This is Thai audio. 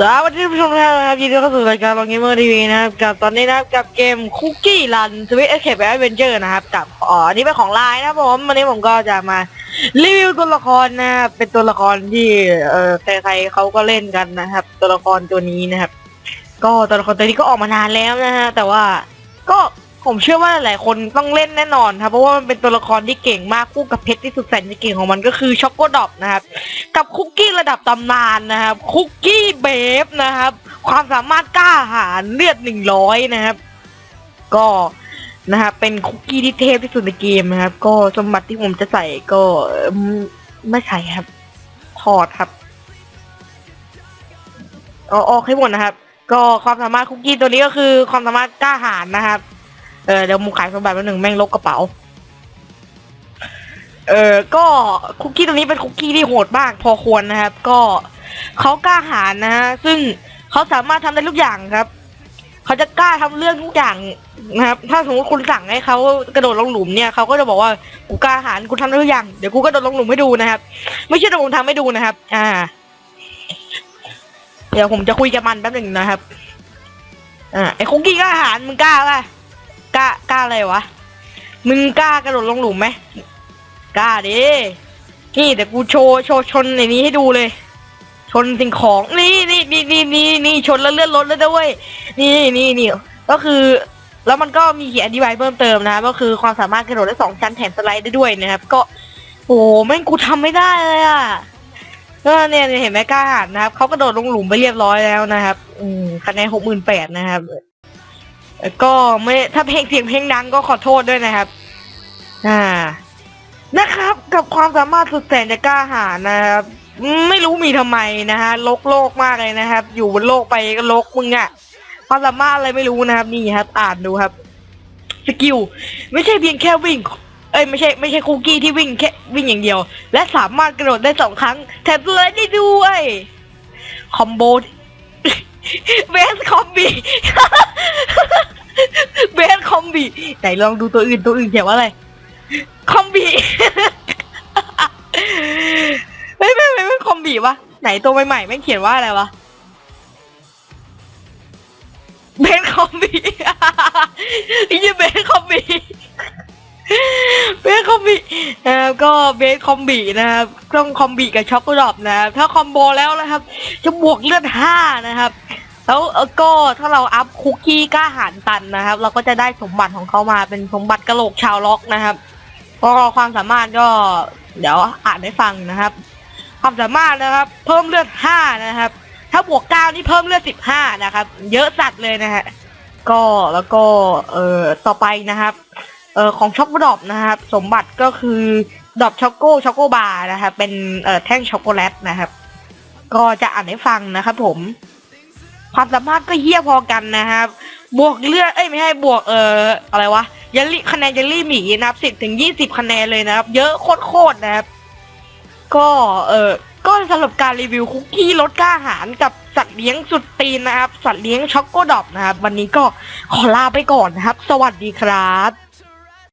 สวัสดีผู้ชมทุกท่านนะครับยินดีต้อนรับสู่รายการลองเกมเมอร์ทีวีนะครับกับตอนนี้นะครับกับเกมคุกกี้รันสวิตเอเคปแอดเวนเจอร์นะครับกับอ๋ออันนี้เป็นของไลน์นะครับผมวันนี้ผมก็จะมารีวิวตัวละครนะครับเป็นตัวละครที่เอ่อใครๆเขาก็เล่นกันนะครับ ตัวละครตัวนี้นะครับ ก็ตัวละครตัวนี้ก็ออกมานานแล้วนะฮะแต่ว่าก็ ผมเชื่อว่าหลายคนต้องเล่นแน่นอนครับเพราะว่ามันเป็นตัวละครที่เก่งมากคู่กับเพชรที่สุดแสนจะเก่งของมันก็คือช็อกโกดอปนะครับ กับคุกกี้ระดับตำนานนะครับ คุกกี้เบฟนะครับ ความสามารถกล้าหาญเลือดหนึ่งร้อยนะครับ ก็นะครับเป็นคุกกี้ที่เทพที่สุดในเกมนะครับ ก็สมบัติที่ผมจะใส่ก็ไม่ใส่ครับถอดครับอออกให้หมดนะครับ ก็ความสามารถคุกกี้ตัวนี้ก็คือความสามารถกล้าหาญนะครับ เออเดี๋ยวมุมขายสมบัติมาหนึ่งแม่งลกกระเป๋า เออก็คุกกี้ตัวนี้เป็นคุกกี้ที่โหดมาก พอควรนะครับ ก็เขากล้าหาญนะฮะซึ่งเขาสามารถทำได้ทุกอย่างครับเขาจะกล้าทำเรื่องทุกอย่างนะครับ ถ้าสมมติคุณสั่งให้เขากระโดดลงหลุมเนี่ยเขาก็จะบอกว่ากูกล้าหาญกูทำได้ทุกอย่างเดี๋ยวกูกระโดดลงหลุมให้ดูนะครับ ไม่ใช่เดี๋ยวผมทำให้ดูนะครับ อ่า เดี๋ยวผมจะคุยกับมันแป๊บหนึ่งนะครับ อ่าไอ้คุกกี้กล้าหาญมึงกล้าป่ะ กล้ากล้าอะไรวะ มึงกล้ากระโดดลงหลุมไหมกล้าดิ นี่เดี๋ยวกูโชว์โชว์ชนในนี้ให้ดูเลย ชนสิ่งของนี่นี่นี่นี่นี่นี่ชนแล้วเลื่อนรถแล้วด้วยนี่นี่นี่ก็คือ แล้วมันก็มีเขียนอธิบายเพิ่มเติมนะครับก็คือความสามารถกระโดดได้สองชั้นแถมสไลด์ได้ด้วยนะครับ ก็โอ้แม่งกูทำไม่ได้เลยอะก็เนี่ยเห็นไหมกล้าหาญนะครับเขากระโดดลงหลุมไปเรียบร้อยแล้วนะครับ อืมคะแนนหกหมื่นแปดนะครับ เอ่อก็ไม่ถ้าเพลงเสียงเพลงดังก็ขอโทษด้วยนะครับ อ่า นะครับ กับความสามารถสุดแสนจะกล้าหาญนะครับ ไม่รู้มีทำไมนะฮะลกโลกมากเลยนะครับ อยู่บนโลกไปก็ลกมึงอะความสามารถอะไรไม่รู้นะครับ นี่ครับ อ่านดูครับสกิลไม่ใช่เพียงแค่วิ่ง เอ้ยไม่ใช่ไม่ใช่คุกกี้ที่วิ่งแค่วิ่งอย่างเดียว และสามารถกระโดดได้สองครั้งแถมเลยได้ด้วยคอมโบ เบสคอมบีเบสคอมบีไหนลองดูตัวอื่นตัวอื่นเขียนว่าอะไร คอมบีเฮ้ยไม่ไม่ไม่คอมบีวะไหนตัวใหม่ๆแม่งเขียนว่าอะไรวะเบนคอมบีไอ้ยี่เบนคอมบีเบนคอมบีนะครับก็เบนคอมบีนะครับต้องคอมบีกับช็อกโกแลตนะครับถ้าคอมโบแล้วนะครับ จะบวกเลือดห้านะครับ แล้วเออก็ถ้าเราอัพคุกกี้กล้าหารตันนะครับ เราก็จะได้สมบัติของเขามาเป็นสมบัติกระโหลกชาวล็อกนะครับก็ความสามารถก็เดี๋ยวอ่านให้ฟังนะครับ ความสามารถนะครับ เพิ่มเลือดห้านะครับ ถ้าบวกเก้านี่เพิ่มเลือดสิบห้านะครับ เยอะสัดเลยนะฮะก็แล้วก็เอ่อต่อไปนะครับเอ่อของช็อกโกดอบนะครับ สมบัติก็คือดอบช็อกโกช็อกโกบาร์นะครับเป็นเอ่อแท่งช็อกโกแลตนะครับ ก็จะอ่านให้ฟังนะครับผม ความสามารถก็เฮี้ยพอกันนะครับ บวกเลือดเอ้ยไม่ให้บวกเอ่ออะไรวะยัลลี่คะแนนยัลลี่หมีนะครับสิบถึงยี่สิบคะแนนเลยนะครับ เยอะโคตรๆนะครับ ก็เออก็สำหรับการรีวิวคุกกี้รสกล้าหารกับสัตว์เลี้ยงสุดตีนนะครับ สัตว์เลี้ยงช็อกโกดอบนะครับ วันนี้ก็ขอลาไปก่อนนะครับ สวัสดีครับ